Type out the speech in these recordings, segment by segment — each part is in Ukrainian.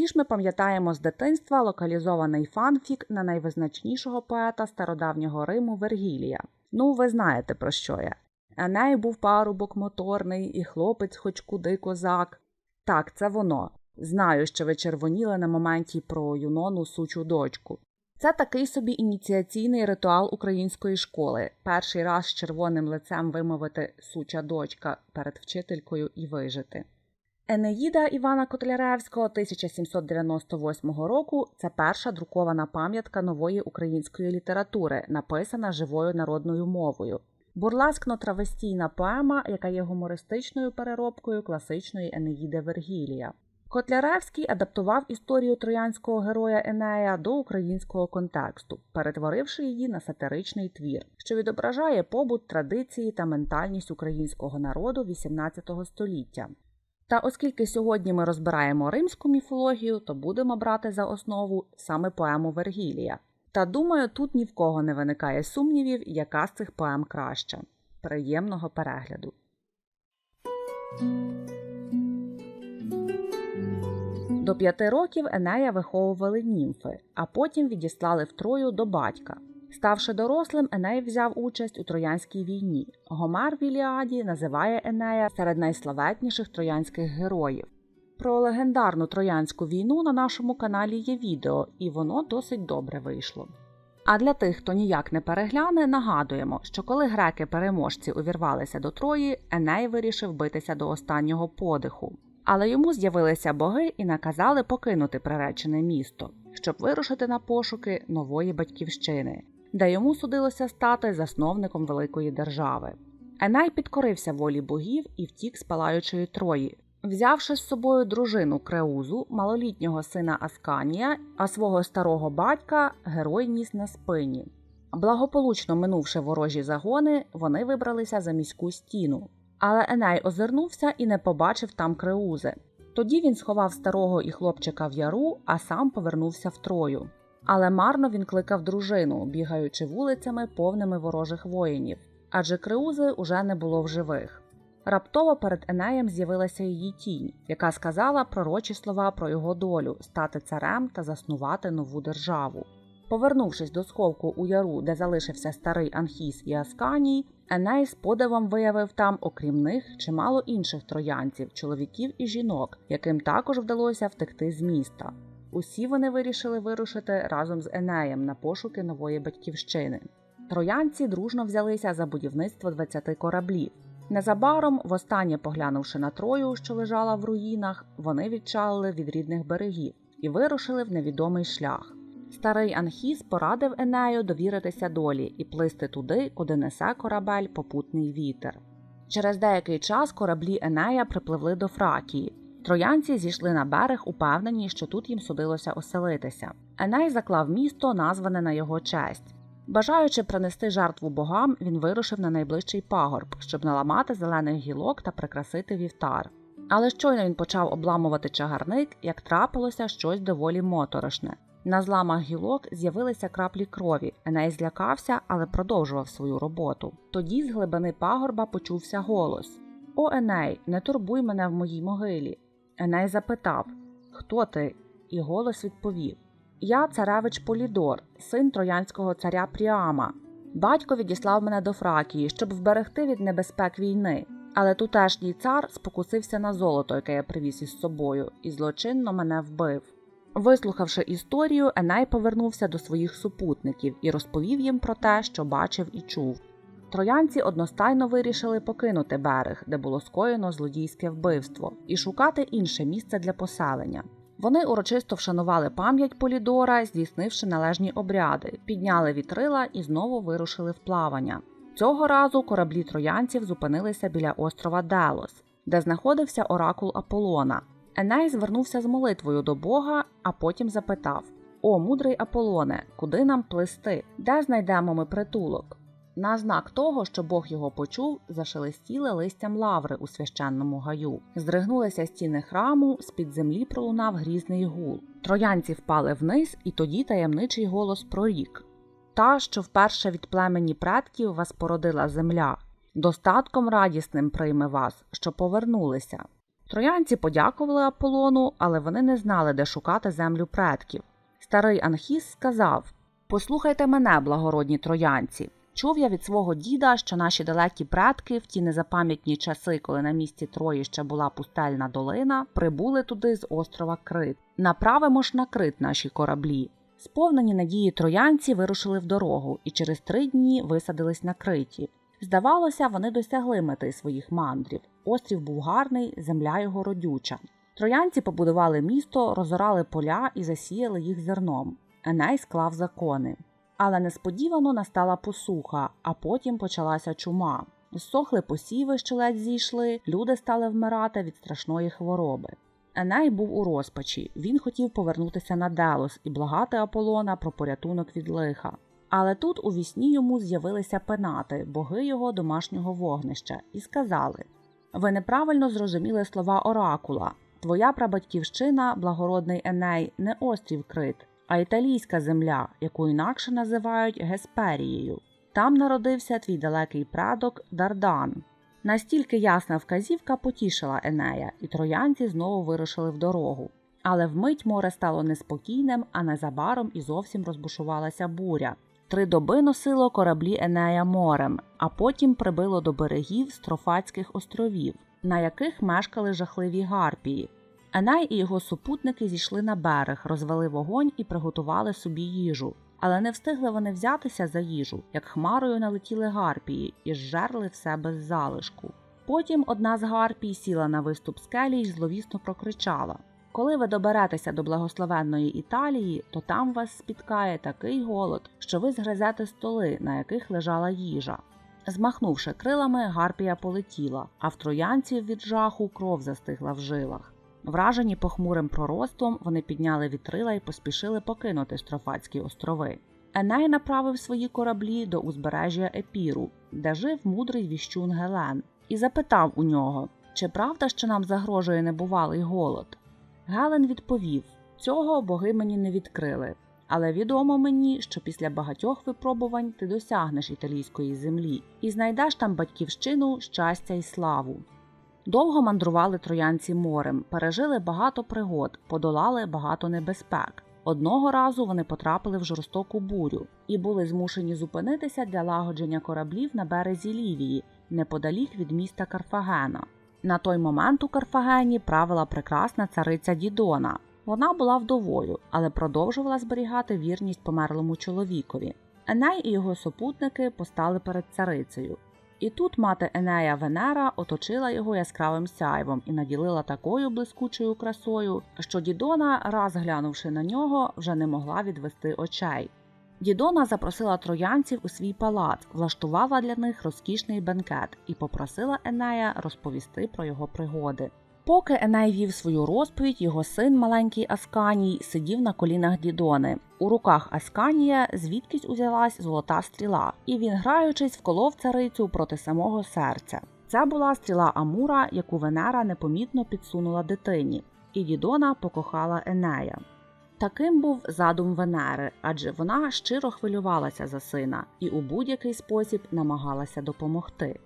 Всі ж ми пам'ятаємо з дитинства локалізований фанфік на найвизначнішого поета стародавнього Риму Вергілія. Ну, ви знаєте про що я. Еней був парубок моторний, і хлопець хоч куди козак. Так, це воно. Знаю, що ви червоніли на моменті про Юнону сучу дочку. Це такий собі ініціаційний ритуал української школи. Перший раз з червоним лицем вимовити суча дочка перед вчителькою і вижити. Енеїда Івана Котляревського 1798 року це перша друкована пам'ятка нової української літератури, написана живою народною мовою. Бурласкно-травестійна поема, яка є гумористичною переробкою класичної Енеїди Вергілія. Котляревський адаптував історію троянського героя Енея до українського контексту, перетворивши її на сатиричний твір, що відображає побут, традиції та ментальність українського народу XVIII століття. Та оскільки сьогодні ми розбираємо римську міфологію, то будемо брати за основу саме поему Вергілія. Та думаю, тут ні в кого не виникає сумнівів, яка з цих поем краща. Приємного перегляду. До п'яти років Енея виховували німфи, а потім відіслали в Трою до батька. Ставши дорослим, Еней взяв участь у Троянській війні. Гомер в Іліаді називає Енея серед найславетніших троянських героїв. Про легендарну Троянську війну на нашому каналі є відео, і воно досить добре вийшло. А для тих, хто ніяк не перегляне, нагадуємо, що коли греки-переможці увірвалися до Трої, Еней вирішив битися до останнього подиху. Але йому з'явилися боги і наказали покинути приречене місто, щоб вирушити на пошуки нової батьківщини, де йому судилося стати засновником великої держави. Еней підкорився волі богів і втік з палаючої Трої, взявши з собою дружину Креузу, малолітнього сина Асканія, а свого старого батька герой ніс на спині. Благополучно минувши ворожі загони, вони вибралися за міську стіну. Але Еней озирнувся і не побачив там Креузи. Тоді він сховав старого і хлопчика в яру, а сам повернувся в Трою. Але марно він кликав дружину, бігаючи вулицями повними ворожих воїнів, адже Креузи уже не було в живих. Раптово перед Енеєм з'явилася її тінь, яка сказала пророчі слова про його долю стати царем та заснувати нову державу. Повернувшись до сховку у яру, де залишився старий Анхіс і Асканій, Еней з подивом виявив там, окрім них, чимало інших троянців, чоловіків і жінок, яким також вдалося втекти з міста. Усі вони вирішили вирушити разом з Енеєм на пошуки нової батьківщини. Троянці дружно взялися за будівництво 20 кораблів. Незабаром, востаннє поглянувши на Трою, що лежала в руїнах, вони відчалили від рідних берегів і вирушили в невідомий шлях. Старий Анхіс порадив Енею довіритися долі і плисти туди, куди несе корабель попутний вітер. Через деякий час кораблі Енея припливли до Фракії. Троянці зійшли на берег, упевнені, що тут їм судилося оселитися. Еней заклав місто, назване на його честь. Бажаючи принести жертву богам, він вирушив на найближчий пагорб, щоб наламати зелених гілок та прикрасити вівтар. Але щойно він почав обламувати чагарник, як трапилося щось доволі моторошне. На зламах гілок з'явилися краплі крові. Еней злякався, але продовжував свою роботу. Тоді з глибини пагорба почувся голос: О, Еней, не турбуй мене в моїй могилі. Еней запитав Хто ти? І голос відповів: Я царевич Полідор, син троянського царя Пріама. Батько відіслав мене до Фракії, щоб вберегти від небезпек війни. Але тутешній цар спокусився на золото, яке я привіз із собою, і злочинно мене вбив. Вислухавши історію, Еней повернувся до своїх супутників і розповів їм про те, що бачив і чув. Троянці одностайно вирішили покинути берег, де було скоєно злодійське вбивство, і шукати інше місце для поселення. Вони урочисто вшанували пам'ять Полідора, здійснивши належні обряди, підняли вітрила і знову вирушили в плавання. Цього разу кораблі троянців зупинилися біля острова Делос, де знаходився оракул Аполлона. Еней звернувся з молитвою до Бога, а потім запитав: О, мудрий Аполлоне, куди нам плисти? Де знайдемо ми притулок? На знак того, що Бог його почув, зашелестіли листям лаври у священному гаю. Здригнулися стіни храму, з під землі пролунав грізний гул. Троянці впали вниз, і тоді таємничий голос прорік Та, що вперше від племені предків вас породила земля, достатком радісним прийме вас, що повернулися. Троянці подякували Аполлону, але вони не знали, де шукати землю предків. Старий Анхіс сказав: Послухайте мене, благородні троянці. Чув я від свого діда, що наші далекі предки в ті незапам'ятні часи, коли на місці Трої ще була пустельна долина, прибули туди з острова Крит. Направимо ж на Крит наші кораблі. Сповнені надії троянці вирушили в дорогу і через три дні висадились на Криті. Здавалося, вони досягли мети своїх мандрів. Острів був гарний, земля його родюча. Троянці побудували місто, розорали поля і засіяли їх зерном. Еней склав закони. Але несподівано настала посуха, а потім почалася чума. Зсохли посіви, що ледь зійшли, люди стали вмирати від страшної хвороби. Еней був у розпачі. Він хотів повернутися на Делос і благати Аполлона про порятунок від лиха. Але тут у вісні йому з'явилися пенати, боги його домашнього вогнища, і сказали: Ви неправильно зрозуміли слова оракула. Твоя прабатьківщина, благородний Еней, не острів Крит, а італійська земля, яку інакше називають Гесперією. Там народився твій далекий предок Дардан. Настільки ясна вказівка потішила Енея, і троянці знову вирушили в дорогу. Але вмить море стало неспокійним, а незабаром і зовсім розбушувалася буря. Три доби носило кораблі Енея морем, а потім прибило до берегів Строфацьких островів, на яких мешкали жахливі гарпії. Еней і його супутники зійшли на берег, розвели вогонь і приготували собі їжу. Але не встигли вони взятися за їжу, як хмарою налетіли гарпії і зжерли все без залишку. Потім одна з гарпій сіла на виступ скелі й зловісно прокричала Коли ви доберетеся до благословенної Італії, то там вас спіткає такий голод, що ви згризете столи, на яких лежала їжа. Змахнувши крилами, гарпія полетіла, а в троянців від жаху кров застигла в жилах. Вражені похмурим пророцтвом, вони підняли вітрила і поспішили покинути Строфацькі острови. Еней направив свої кораблі до узбережжя Епіру, де жив мудрий віщун Гелен, і запитав у нього, чи правда, що нам загрожує небувалий голод. Гелен відповів: цього боги мені не відкрили, але відомо мені, що після багатьох випробувань ти досягнеш італійської землі і знайдеш там батьківщину, щастя і славу. Довго мандрували троянці морем, пережили багато пригод, подолали багато небезпек. Одного разу вони потрапили в жорстоку бурю і були змушені зупинитися для лагодження кораблів на березі Лівії, неподалік від міста Карфагена. На той момент у Карфагені правила прекрасна цариця Дідона. Вона була вдовою, але продовжувала зберігати вірність померлому чоловікові. Еней і його супутники постали перед царицею. І тут мати Енея Венера оточила його яскравим сяйвом і наділила такою блискучою красою, що Дідона, раз глянувши на нього, вже не могла відвести очей. Дідона запросила троянців у свій палац, влаштувала для них розкішний бенкет і попросила Енея розповісти про його пригоди. Поки Еней вів свою розповідь, його син, маленький Асканій, сидів на колінах Дідони. У руках Асканія звідкись узялась золота стріла, і він, граючись, вколов царицю проти самого серця. Це була стріла Амура, яку Венера непомітно підсунула дитині, і Дідона покохала Енея. Таким був задум Венери, адже вона щиро хвилювалася за сина і у будь-який спосіб намагалася допомогти.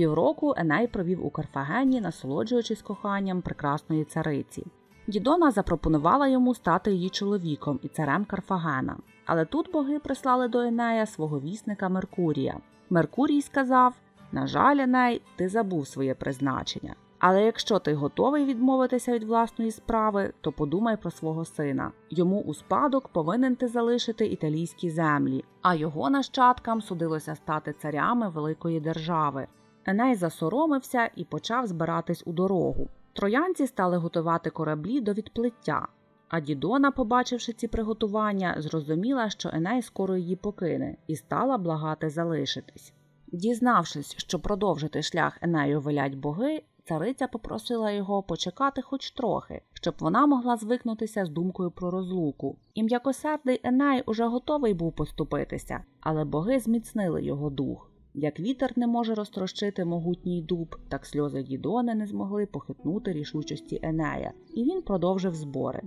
Півроку Еней провів у Карфагені, насолоджуючись коханням прекрасної цариці. Дідона запропонувала йому стати її чоловіком і царем Карфагена. Але тут боги прислали до Енея свого вісника Меркурія. Меркурій сказав: На жаль, Еней, ти забув своє призначення. Але якщо ти готовий відмовитися від власної справи, то подумай про свого сина. Йому у спадок повинен ти залишити італійські землі, а його нащадкам судилося стати царями великої держави. Еней засоромився і почав збиратись у дорогу. Троянці стали готувати кораблі до відплиття. А Дідона, побачивши ці приготування, зрозуміла, що Еней скоро її покине, і стала благати залишитись. Дізнавшись, що продовжити шлях Енею велять боги, цариця попросила його почекати хоч трохи, щоб вона могла звикнутися з думкою про розлуку. І м'якосердий Еней уже готовий був поступитися, але боги зміцнили його дух. Як вітер не може розтрощити могутній дуб, так сльози Дідони не змогли похитнути рішучості Енея, і він продовжив збори.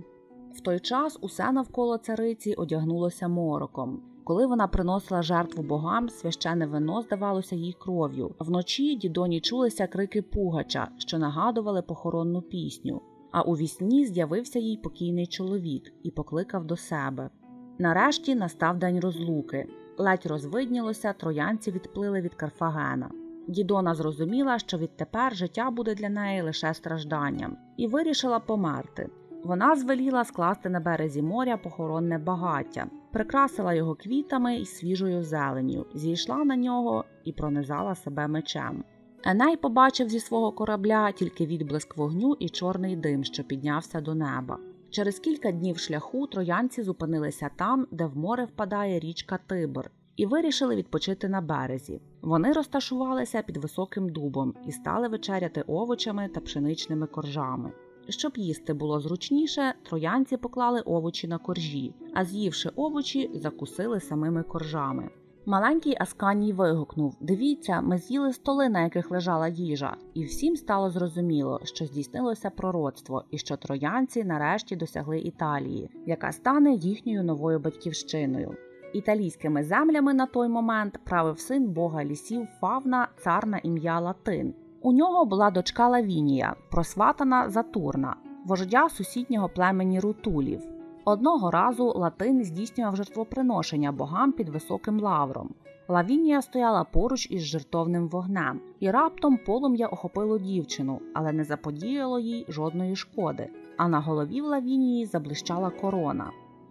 В той час усе навколо цариці одягнулося мороком. Коли вона приносила жертву богам, священне вино здавалося їй кров'ю. Вночі дідоні чулися крики пугача, що нагадували похоронну пісню. А у вісні з'явився їй покійний чоловік і покликав до себе. Нарешті настав день розлуки. Ледь розвиднілося, троянці відплили від Карфагена. Дідона зрозуміла, що відтепер життя буде для неї лише стражданням, і вирішила померти. Вона звеліла скласти на березі моря похоронне багаття, прикрасила його квітами і свіжою зеленню, зійшла на нього і пронизала себе мечем. Еней побачив зі свого корабля тільки відблиск вогню і чорний дим, що піднявся до неба. Через кілька днів шляху троянці зупинилися там, де в море впадає річка Тибр, і вирішили відпочити на березі. Вони розташувалися під високим дубом і стали вечеряти овочами та пшеничними коржами. Щоб їсти було зручніше, троянці поклали овочі на коржі, а з'ївши овочі, закусили самими коржами. Маленький Асканій вигукнув: Дивіться, ми з'їли столи, на яких лежала їжа, і всім стало зрозуміло, що здійснилося пророцтво і що троянці нарешті досягли Італії, яка стане їхньою новою батьківщиною. Італійськими землями на той момент правив син бога лісів Фавна, цар на ім'я Латин. У нього була дочка Лавінія, просватана Затурна, вождя сусіднього племені Рутулів. Одного разу Латин здійснював жертвоприношення богам під високим лавром. Лавінія стояла поруч із жертовним вогнем, і раптом полум'я охопило дівчину, але не заподіяло їй жодної шкоди. А на голові в Лавінії заблищала корона.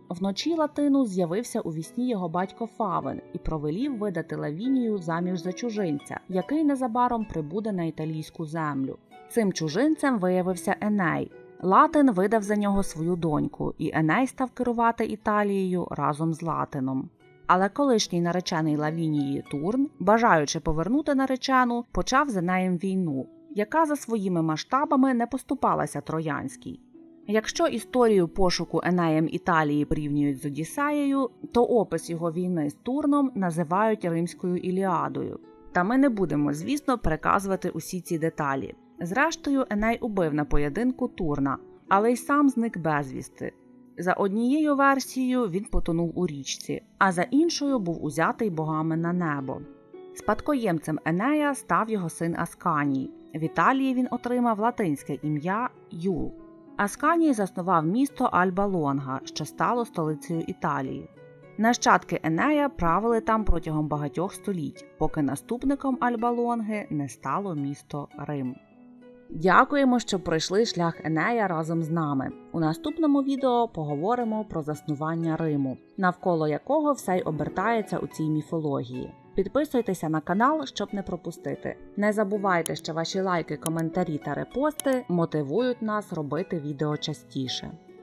Вночі Латину з'явився у вісні його батько Фавен і провелів видати Лавінію заміж за чужинця, який незабаром прибуде на італійську землю. Цим чужинцем виявився Еней. Латин видав за нього свою доньку, і Еней став керувати Італією разом з Латином. Але колишній наречений Лавінії Турн, бажаючи повернути наречену, почав за нею війну, яка за своїми масштабами не поступалася троянській. Якщо історію пошуку Енеєм Італії порівнюють з Одіссеєю, то опис його війни з Турном називають Римською Іліадою. Та ми не будемо, звісно, переказувати усі ці деталі. Зрештою, Еней убив на поєдинку Турна, але й сам зник безвісти. За однією версією він потонув у річці, а за іншою був узятий богами на небо. Спадкоємцем Енея став його син Асканій. В Італії він отримав латинське ім'я Юл. Асканій заснував місто Альба Лонга, що стало столицею Італії. Нащадки Енея правили там протягом багатьох століть, поки наступником Альба Лонги не стало місто Рим. Дякуємо, що пройшли шлях Енея разом з нами. У наступному відео поговоримо про заснування Риму, навколо якого все й обертається у цій міфології. Підписуйтеся на канал, щоб не пропустити. Не забувайте, що ваші лайки, коментарі та репости мотивують нас робити відео частіше.